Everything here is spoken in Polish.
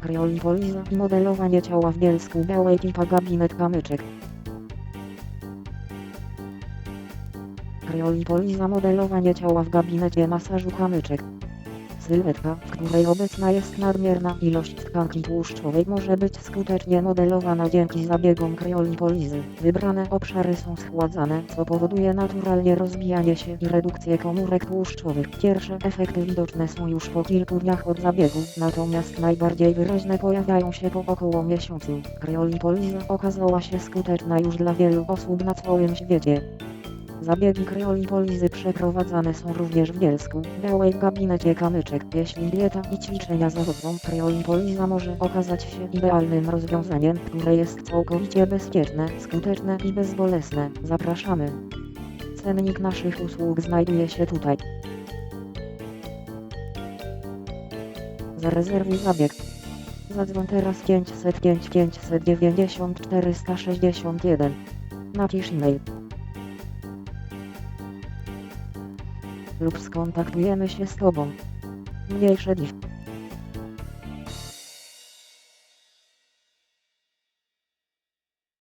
Kryolipoliza i modelowanie ciała w Bielsku Białej Pipa Gabinet Kamyczek. Kryolipoliza modelowanie ciała w gabinecie masażu Kamyczek. Sylwetka, w której obecna jest nadmierna ilość tkanki tłuszczowej może być skutecznie modelowana dzięki zabiegom kryolipolizy. Wybrane obszary są schładzane, co powoduje naturalnie rozbijanie się i redukcję komórek tłuszczowych. Pierwsze efekty widoczne są już po kilku dniach od zabiegu, natomiast najbardziej wyraźne pojawiają się po około miesiącu. Kryolipoliza okazała się skuteczna już dla wielu osób na całym świecie. Zabiegi kryolipolizy przeprowadzane są również w Bielsku, Białej gabinecie kamyczek. Jeśli dieta i ćwiczenia zawodzą, kryolipoliza może okazać się idealnym rozwiązaniem, które jest całkowicie bezpieczne, skuteczne i bezbolesne. Zapraszamy. Cennik naszych usług znajduje się tutaj. Zarezerwuj zabieg. Zadzwoń teraz 505 590 461. Napisz e-mail. Lub skontaktujemy się z Tobą. Mniejsze div.